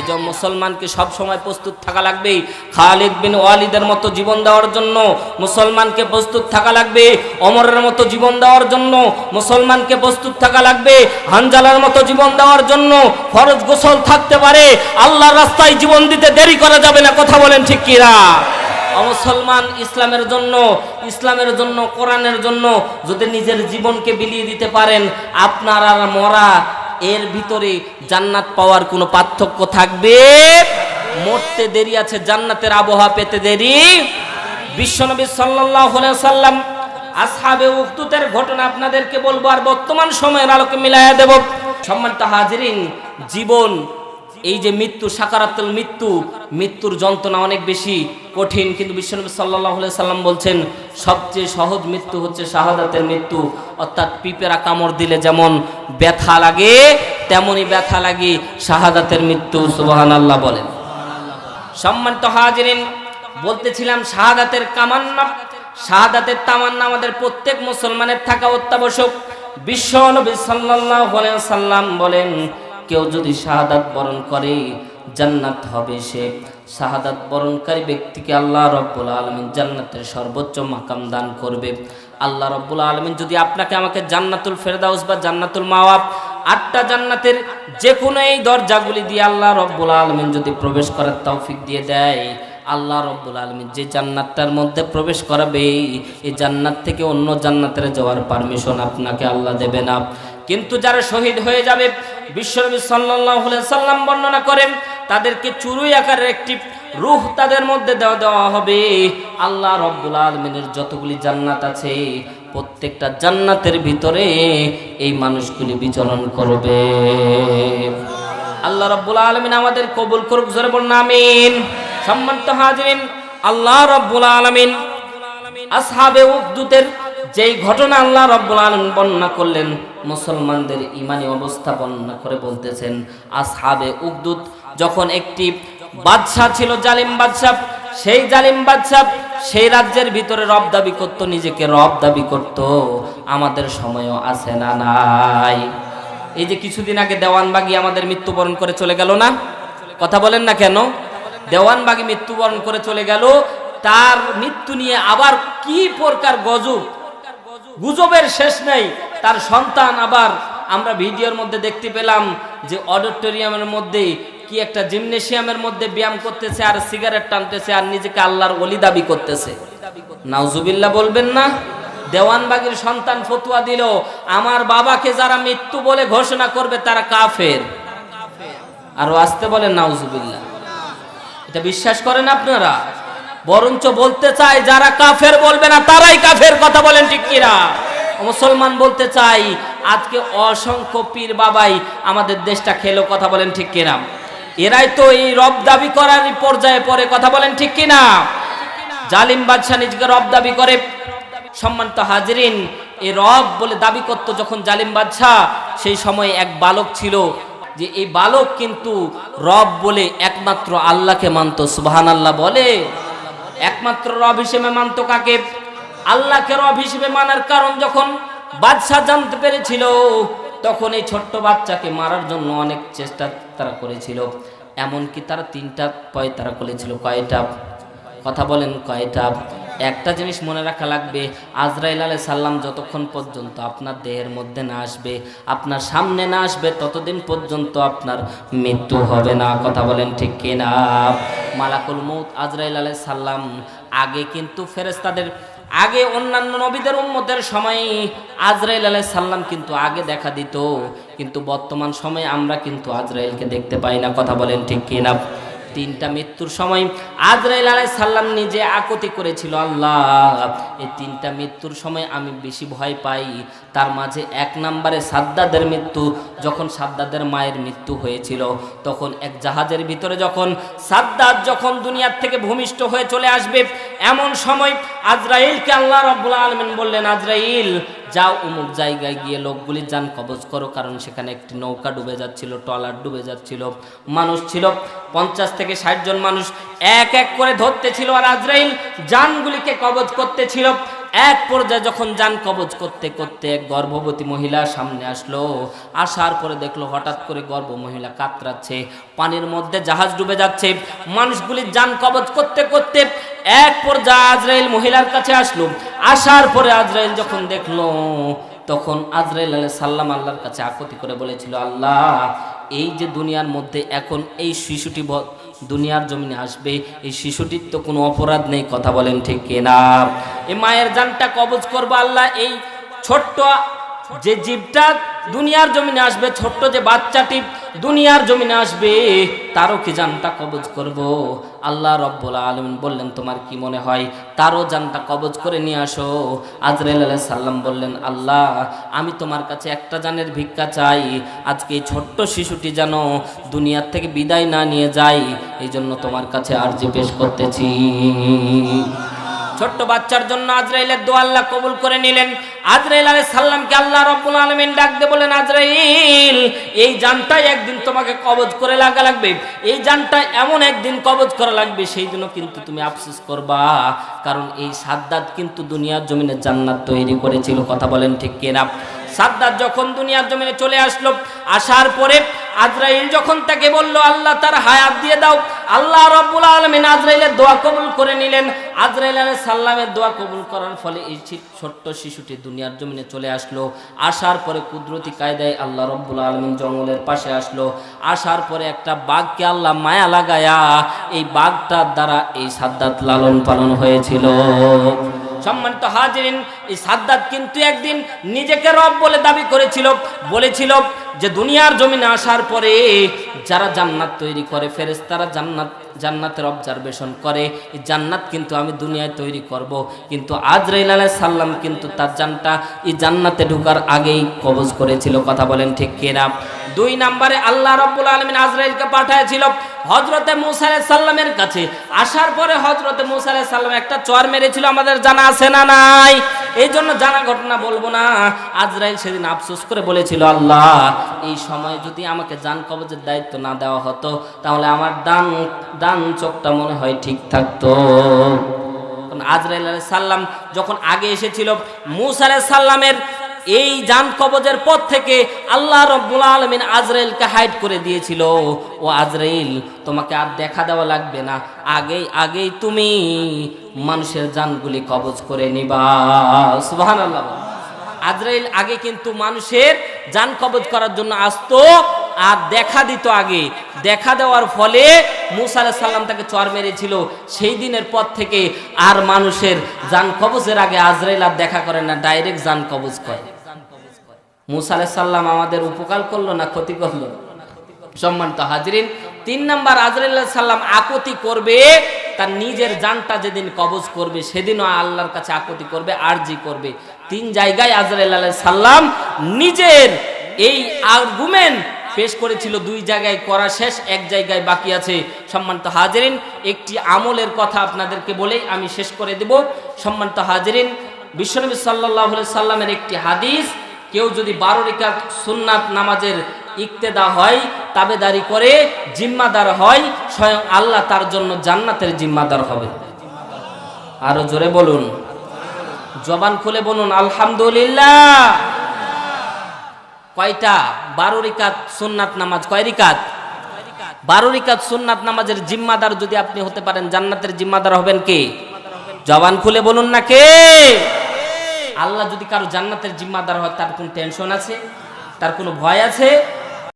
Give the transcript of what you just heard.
এই জন্য মুসলমানকে সব সময় প্রস্তুত থাকা লাগবে। খালিদ বিন ওয়ালিদের মতো জীবন দেওয়ার জন্য মুসলমানকে প্রস্তুত থাকা লাগবে। অমরের মতো জীবন দেওয়ার জন্য মুসলমানকে প্রস্তুত থাকা লাগবে। হানজালার মতো জীবন দেওয়ার জন্য ফরজ গোসল থাকতে পারে। আল্লাহর রাস্তায় জীবন দিতে দেরি করা যাবে না, কথা বলেন ঠিক কিরা মুসলমান ইসলামের জন্য ইসলামের জন্য, কোরআনের জন্য যদি নিজের জীবনকে বিলিয়ে দিতে পারেন, আপনার আর মরা এর ভিতরে জান্নাত পাওয়ার কোনো পার্থক্য থাকবে? মরতে দেরি আছে, জান্নাতের আবহাওয়া পেতে দেরি। বিশ্বনবী সাল্লাল্লাহু আলাইহি সাল্লাম আসহাবে উখতুতের ঘটনা আপনাদেরকে বলব, আর বর্তমান সময়ের আলোকে মিলাইয়া দেব। সম্মানিত হাজিরিন, জীবন এই যে মৃত্যু, সাকারাতুল মৃত্যু, মৃত্যুর যন্ত্রণা অনেক বেশি কঠিন, কিন্তু বিশ্বনবী আলাইহি সাল্লাম বলছেন, সবচেয়ে সহজ মৃত্যু হচ্ছে শাহাদাতের মৃত্যু। অর্থাৎ পিপেরা কামড় দিলে যেমন ব্যথা লাগে, তেমনই ব্যথা লাগে শাহাদাতের মৃত্যু সুবাহান আল্লাহ বলেন। সম্মানিত হাজিরিন, বলতেছিলাম শাহাদাতের কামান্না শাহাদাতের তামান্না আমাদের প্রত্যেক মুসলমানের থাকা অত্যাবশ্যক। বিশ্ব নবী আলাইহি সাল্লাম বলেন কেউ যদি শাহাদাত বরণ করে, জান্নাত হবে সে। শাহাদাত বরণকারী ব্যক্তিকে আল্লাহ রব্বুল আলমিন জান্নাতের সর্বোচ্চ মাকাম দান করবে। আল্লাহ রব্বুল আলমিন যদি আপনাকে আমাকে জান্নাতুল ফেরদাউস বা জান্নাতুল মাওয়াব, আটটা জান্নাতের যে কোনো এই দরজাগুলি দিয়ে আল্লাহ রব্বুল আলমিন যদি প্রবেশ করার তৌফিক দিয়ে দেয়, আল্লাহ রব্বুল আলমিন যে জান্নাতটার মধ্যে প্রবেশ করাবে, এই জান্নাত থেকে অন্য জান্নাতের যাওয়ার পারমিশন আপনাকে আল্লাহ দেবে না। কিন্তু যারা শহীদ হয়ে যাবে, বিশ্বনবী আলাইহি সাল্লাম বর্ণনা করেন, তাদেরকে চুরুই আকারের একটি রূহ তাদের মধ্যে দেওয়া দেওয়া হবে। আল্লাহ রব্বুল আলমিনের যতগুলি জান্নাত আছে, প্রত্যেকটা জান্নাতের ভিতরে এই মানুষগুলি বিচরণ করবে। আল্লাহ রব্বুল আলমিন আমাদের কবুল করুক, জোরে বলুন, আমিন। সম্মানিত হাজিরিন, আল্লাহ রব্বুল আলমিন আসহাবে উদ্দুতের যেই ঘটনা আল্লাহ রব্বুল আলমিন বর্ণনা করলেন, মুসলমানদের ইমানি অবস্থা বর্ণনা করে বলতেছেন, আসহাবে উদ্দুত যখন একটি বাদশাহ ছিল, জালিম বাদশাহ, সেই জালিম বাদশাহ সেই রাজ্যের ভিতরে রব দাবি করত, নিজেকে রব দাবি করত, আমাদের সময়ও আছে না নাই। এই যে কিছুদিন আগে দেওয়ানবাগি আমাদের মৃত্যুবরণ করে চলে গেল না? কথা বলেন না কেন? দেওয়ানবাগি মৃত্যুবরণ করে চলে গেল, তার মৃত্যু নিয়ে আবার কি প্রকার গজব? গুজবের শেষ নেই। তার সন্তান আবার আমরা ভিডিওর মধ্যে দেখতে পেলাম যে অডিটোরিয়ামের মধ্যে কি একটা জিমনেশিয়ামের মধ্যে ব্যায়াম করতেছে আর সিগারেট টানতেছে আর নিজেকে আল্লাহর অলি দাবি করতেছে। নাউজুবিল্লাহ বলবেন না? দেওয়ানবাগির সন্তান ফতুয়া দিল, আমার বাবাকে যারা মৃত্যু বলে ঘোষণা করবে তারা কাফের। আরও আসতে বলেন, নাউজুবিল্লাহ। এটা বিশ্বাস করেন আপনারা? বরঞ্চ বলতে চাই, যারা কাফের বলবে না, তারাই কাফের কথা বলেন ঠিক কিনা? মুসলমান বলতে চাই, আজকে অসংখ্য পীর বাবাই আমাদের দেশটা খেলো কথা বলেন ঠিক কিনা? এরাই তো এই রব দাবি করার পর্যায়ে পরে কথা বলেন ঠিক কিনা? জালিম বাদশাহ নিজেকে রব দাবি করে। সম্মানিত হাজরিন এই রব বলে দাবি করত যখন জালিম বাদশাহ, সেই সময় এক বালক ছিল, যে এই বালক কিন্তু রব বলে একমাত্র আল্লাহকে মানত সুবাহান আল্লাহ বলে। একমাত্র রব হিসেবে মানত কাকে? আল্লাহকে রব হিসেবে মানার কারণ যখন বাদশাহ জানতে পেরেছিল, তখন এই ছোট্ট বাচ্চাকে মারার জন্য অনেক চেষ্টা তারা করেছিল। এমনকি তারা তিনটা পয় তারা করেছিল। কয়টা? কথা বলেন, কয়টা? একটা জিনিস মনে রাখা লাগবে, আজরাইল আলাই সাল্লাম যতক্ষণ পর্যন্ত আপনার দেহের মধ্যে না আসবে, আপনার সামনে না আসবে, ততদিন পর্যন্ত আপনার মৃত্যু হবে না। কথা বলেন ঠিক কিনা? মালাকুল মৌত আজরাইল আলাই সাল্লাম আগে কিন্তু ফেরেস্তাদের আগে অন্যান্য নবীদের উম্মতের সময় আজরাইল আলাই সাল্লাম কিন্তু আগে দেখা দিত। কিন্তু বর্তমান সময়ে আমরা কিন্তু আজরাইলকে দেখতে পাই না, কথা বলেন ঠিক কিনা? তিনটা মৃত্যুর সময় আজরাইল আলাই সাল্লাম নিজে আকতি করেছিল, আল্লাহ, এই তিনটা মৃত্যুর সময় আমি বেশি ভয় পাই। তার মাঝে এক নম্বরে সাদ্দাদের মৃত্যু, যখন সাদ্দাদের মায়ের মৃত্যু হয়েছিল। তখন এক জাহাজের ভিতরে যখন সাদ্দাদ যখন দুনিয়ার থেকে ভূমিষ্ঠ হয়ে চলে আসবে, এমন সময় আজরাইলকে আল্লাহ রব্বুল আলমিন বললেন, আজরাইল যাও অমুক জায়গায় গিয়ে লোকগুলি যান, কবজ করো, কারণ সেখানে একটি নৌকা ডুবে যাচ্ছিল, ট্রলার ডুবে যাচ্ছিল, মানুষ ছিল। পঞ্চাশ থেকে ষাট জন মানুষ এক এক করে ধরতে ছিল আর আজরাইল জানগুলিকে কবজ করতেছিল। এক পর্যায়ে যখন যান কবজ করতে করতে এক গর্ভবতী মহিলা সামনে আসলো। আসার পরে দেখল হঠাৎ করে গর্ভ মহিলা কাতরাচ্ছে, পানির মধ্যে জাহাজ ডুবে যাচ্ছে। মানুষগুলি যান কবজ করতে করতে এক পর্যায়ে আজরাইল মহিলার কাছে আসলো। আসার পরে আজরাইল যখন দেখল, তখন আজরাইল আলাইহিস সাল্লাম আল্লাহর কাছে আকতি করে বলেছিল, আল্লাহ, এই যে দুনিয়ার মধ্যে এখন এই শিশুটি দুনিয়ার জমিনে আসবে, এই শিশুটির তো কোনো অপরাধ নেই, কথা বলেন ঠিক কিনা? এই মায়ের জানটা কবজ করব, আল্লাহ, এই ছোট্ট যে জীবটা দুনিয়ার জমিনে আসবে, ছোট্ট যে বাচ্চাটি দুনিয়ার জমিনে আসবে তারও কি জানটা কবজ করব। আল্লাহ রব্বুল আলমিন বললেন, তোমার কি মনে হয়? তারও জানটা কবজ করে নিয়ে আসো। আজরাইল আলাইহিস সাল্লাম বললেন, আল্লাহ, আমি তোমার কাছে একটা জানের ভিক্ষা চাই। আজকে এই ছোট্ট শিশুটি যেন দুনিয়ার থেকে বিদায় না নিয়ে যায় এই জন্য তোমার কাছে আরজি পেশ করতেছি। ছোট্ট বাচ্চার জন্য আজরাইলের দোয়া আল্লাহ কবুল করে নিলেন। আজরাইল আলাইহিস সালামকে আল্লাহ রব্বুল আলামিন ডাক দিয়ে বলেন, আজরাইল, এই জানটাই একদিন তোমাকে কবজ করে লাগা লাগবে। এই জানটা এমন একদিন কবজ করা লাগবে সেই জন্য কিন্তু তুমি আফসোস করবা। কারণ এই সাদ্দাত কিন্তু দুনিয়ার জমিনে জান্নাত তৈরি করেছিল। কথা বলেন ঠিক কিনা? সাদ্দাত যখন দুনিয়ার জমিনে চলে আসলো, আসার পরে আজরাইল যখন তাকে বলল, আল্লাহ তার হায়াত দিয়ে দাও। আল্লাহ রব্বুল আলমিন আজরাইলের দোয়া কবুল করে নিলেন। আজরাইল আলাইহিস সাল্লামের দোয়া কবুল করার ফলে এই ছোট্ট শিশুটি দুনিয়ার জমিনে চলে আসলো। আসার পরে কুদরতি কায়দায় আল্লাহ রব্বুল আলমিন জঙ্গলের পাশে আসলো। আসার পরে একটা বাঘকে আল্লাহ মায়া লাগায়া এই বাঘটার দ্বারা এই সাদ্দাত লালন পালন হয়েছিল। সম্মানিত হাজিরিন, এই সাদ্দাত কিন্তু একদিন নিজেকে রব বলে দাবি করেছিল, বলেছিল যে দুনিয়ার জমিনে আসার পরে যারা জান্নাত তৈরি করে, ফেরেশতারা জান্নাত, জান্নাতের অবজারভেশন করে, এই জান্নাত কিন্তু আমি দুনিয়ায় তৈরি করব। কিন্তু আজরাইল আলাইহিস সাল্লাম কিন্তু তার জানটা এই জান্নাতে ঢোকার আগেই কবজ করেছিল, কথা বলেন ঠিক কিনা? দুই নম্বরে আল্লাহ রব্বুল আলমিন আজরাইলকে পাঠাইছিল হজরতে মুসা আলাইহিস সাল্লামের কাছে আসার পরে হজরতে মুসা আলাইহিস সাল্লাম একটা চর মেরেছিল, আমাদের জানা আছে না নাই? এই জন্য জানা ঘটনা বলব না। আজরাইল সেদিন আফসোস করে বলেছিল, আল্লাহ, এই সময় যদি আমাকে জান কবজের দায়িত্ব না দেওয়া হতো, তাহলে আমার ডান ডান চোখটা মনে হয় ঠিক থাকতো। আজরাইল সাল্লাম যখন আগে এসেছিল, মুসা আলাইহিস সাল্লামের এই জান কবজের পর থেকে আল্লাহ রব্বুল আলমিন আজরাইলকে হাইড করে দিয়েছিল। ও আজরাইল, তোমাকে আর দেখা দেওয়া লাগবে না। আগেই আগেই তুমি মানুষের জানগুলি কবজ করে নিবা। সুহান আল্লাহ আজরাইল আগে কিন্তু মানুষের জান কবজ করার জন্য আসতো। আর দেখা দিত আগে। দেখা দেওয়ার ফলে মুসা সাল্লাম তাকে চর মেরেছিল। সেই দিনের পর থেকে আর মানুষের জান কবজের আগে আজরাইল আর দেখা করে না, ডাইরেক্ট জান কবজ করে। মুসা সাল্লাম আমাদের উপকার করল না ক্ষতি করল? সম্মানিত হাজরিন, তিন নাম্বার আজরাইল সাল্লাম আকতি করবে, তার নিজের জানটা যেদিন কবজ করবে, সেদিনও আল্লাহর কাছে আকতি করবে, আরজি করবে। তিন জায়গায় আজরাইল আলাইহিস সাল্লাম নিজের এই আর্গুমেন্ট পেশ করেছিল দুই জায়গায়, করা শেষ, এক জায়গায় বাকি আছে। সম্মানিত হাজরিন, একটি আমলের কথা আপনাদেরকে বলেই আমি শেষ করে দেব। সম্মানিত হাজরিন, বিশ্বনবী সাল্লাহ সাল্লামের একটি হাদিস, কেউ যদি বারো রেখা সুন্নাত নামাজের ইক্তেদা হয়, তাবেদারি করে, জিম্মাদার হয়, স্বয়ং আল্লাহ তার জন্য জান্নাতের জিম্মাদার হবে। আরও জোরে বলুন। জবান খুলে বলুন, আলহামদুলিল্লাহ। কয়টা? বারো রিকাত সুন্নাত নামাজ। কয় রিকাত? বারো রিকাত সুন্নাত নামাজের জিম্মাদার যদি আপনি হতে পারেন, জান্নাতের জিম্মাদার হবেন কে? জবান খুলে বলুন না কে? আল্লাহ যদি কারও জান্নাতের জিম্মাদার হয়, তার কোনো টেনশন আছে? তার কোনো ভয় আছে?